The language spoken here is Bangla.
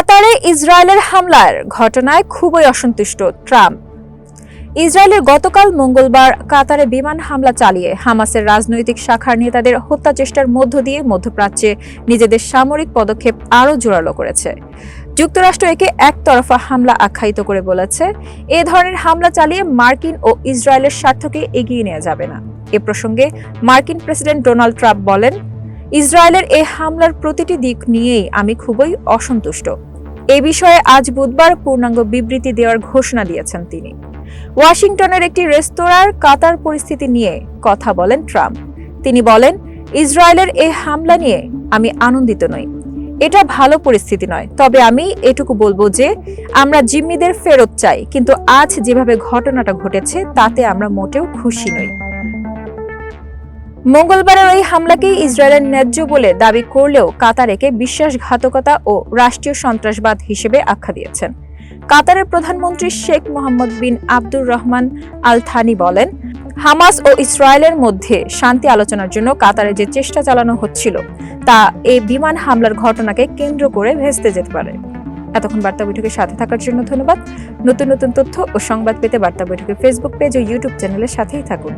কাতারে ইসরায়েলের হামলার ঘটনায় খুবই অসন্তুষ্ট ট্রাম্প। ইসরায়েলের গতকাল মঙ্গলবার কাতারে বিমান হামলা চালিয়ে হামাসের রাজনৈতিক শাখার নেতাদের হত্যা চেষ্টার মধ্য দিয়ে মধ্যপ্রাচ্যে নিজেদের সামরিক পদক্ষেপ আরও জোরালো করেছে। যুক্তরাষ্ট্র একে একতরফা হামলা আখ্যায়িত করে বলেছে, এ ধরনের হামলা চালিয়ে মার্কিন ও ইসরায়েলের স্বার্থকে এগিয়ে নেওয়া যাবে না। এ প্রসঙ্গে মার্কিন প্রেসিডেন্ট ডোনাল্ড ট্রাম্প বলেন, ইসরায়েলের এই হামলার প্রতিটি দিক নিয়েই আমি খুবই অসন্তুষ্ট। এ বিষয়ে আজ বুধবার পূর্ণাঙ্গ বিবৃতি দেওয়ার ঘোষণা দিয়েছেন তিনি। ওয়াশিংটনের একটি রেস্তোরাঁর কাতার পরিস্থিতি নিয়ে কথা বলেন ট্রাম্প। তিনি বলেন, ইসরায়েলের এই হামলা নিয়ে আমি আনন্দিত নই। এটা ভালো পরিস্থিতি নয়। তবে আমি এটুকু বলব যে, আমরা জিম্মিদের ফেরত চাই। কিন্তু আজ যেভাবে ঘটনাটা ঘটেছে, তাতে আমরা মোটেও খুশি নই। মঙ্গলবারের ওই হামলাকে ইসরায়েলের ন্যায্য বলে দাবি করলেও কাতার একে বিশ্বাসঘাতকতা ও রাষ্ট্রীয় সন্ত্রাসবাদ হিসেবে আখ্যা দিয়েছেন। কাতারের প্রধানমন্ত্রী Sheikh Mohammed bin Abdur Rahman Al Thani বলেন, হামাস ও ইসরায়েলের মধ্যে শান্তি আলোচনার জন্য কাতারে যে চেষ্টা চালানো হচ্ছিল, তা এই বিমান হামলার ঘটনাকে কেন্দ্র করে ভেস্তে যেতে পারে। এতক্ষণ বার্তা বৈঠকের সাথে থাকার জন্য ধন্যবাদ। নতুন নতুন তথ্য ও সংবাদ পেতে বার্তা বৈঠকের ফেসবুক পেজ ও ইউটিউব চ্যানেলের সাথেই থাকুন।